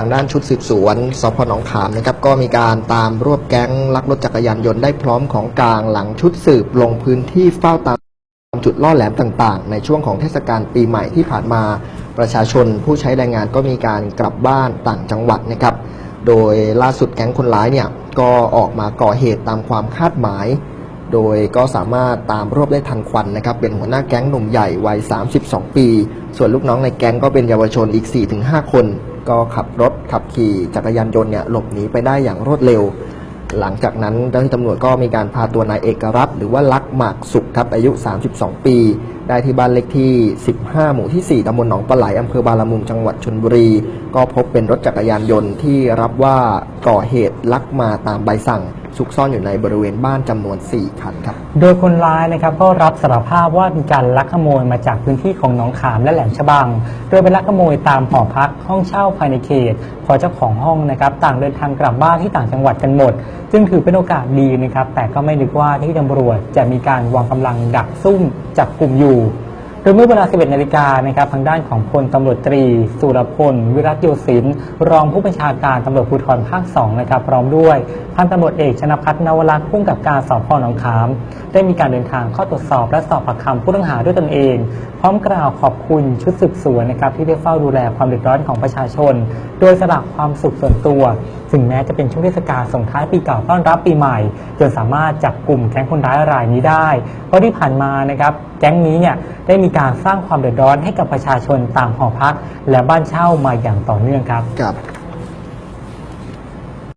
ทางด้านชุดสืบสวนสพหนองขามนะครับก็มีการตามรวบแก๊งลักรถจักรยานยนต์ได้พร้อมของกลางหลังชุดสืบลงพื้นที่เฝ้าตามจุดล่อแหลมต่างๆ ในช่วงของเทศกาลปีใหม่ที่ผ่านมาประชาชนผู้ใช้แรงงานก็มีการกลับบ้านต่างจังหวัดนะครับ โดยล่าสุดแก๊งคนร้ายเนี่ยก็ออกมาก่อเหตุตามความคาดหมาย โดยก็สามารถตามรวบได้ทันควันนะครับ เป็นหัวหน้าแก๊งหนุ่มใหญ่วัย 32 ปี ส่วนลูกน้องในแก๊งก็เป็นเยาวชนอีก 4-5 คน ก็ขับรถขับขี่จักรยานยนต์เนี่ยหลบหนีไปได้อย่างรวดเร็ว หลังจากนั้นเจ้าหน้าที่ตำรวจก็มีการพาตัวนายเอกรัตหรือว่าลักษณ์หมากสุขครับอายุ 32 ปี ได้ที่บ้านเลขที่ 15 หมู่ที่ 4ตำบลหนองปลาไหลอำเภอบาลามุงจังหวัดชนบุรี ก็พบเป็นรถจักรยานยนต์ที่รับว่าก่อเหตุลักมาตามใบสั่ง ซุกซ่อนอยู่ในบริเวณบ้านจำนวน 4 คันครับ โดยคนร้ายนะครับก็รับสารภาพว่ามีการลักขโมยมาจากพื้นที่ของหนองขามและแหลมฉบัง โดยไปลักขโมยตามหอพักห้องเช่าภายในเขต พอเจ้าของห้องนะครับต่างเดินทางกลับบ้านที่ต่างจังหวัดกันหมด จึงถือเป็นโอกาสดีนะครับ แต่ก็ไม่นึกว่าที่ตำรวจจะมีการวางกำลังดักซุ่มจับกลุ่มอยู่ โดยเมื่อเวลา 11 นาฬิกานะครับทางด้านของพลตำรวจตรี สุรพล วิรัตโยศิน รองผู้บัญชาการตำรวจภูธรภาค 2 นะครับ พร้อมด้วยพันตำรวจเอกชนพัฒนวรักษ์ผู้กำกับการสอบพหนองขาม ได้มีการเดินทางเข้าตรวจสอบและสอบปากคำผู้ต้องหาด้วยตนเอง พร้อมกล่าวขอบคุณชุดสืบสวนนะครับที่ได้เฝ้าดูแลความเดือดร้อนของประชาชน โดยสละความสุขส่วนตัว ถึงแม้จะเป็นช่วงเทศกาลส่งท้ายปีเก่าต้อนรับปีใหม่ จนสามารถจับกลุ่มแก๊งคนร้ายรายนี้ได้ เพราะที่ผ่านมานะครับแก๊งนี้เนี่ยได้มีการสร้างความเดือดร้อนให้กับประชาชนตามหอพัก และบ้านเช่ามาอย่างต่อเนื่องครับกับ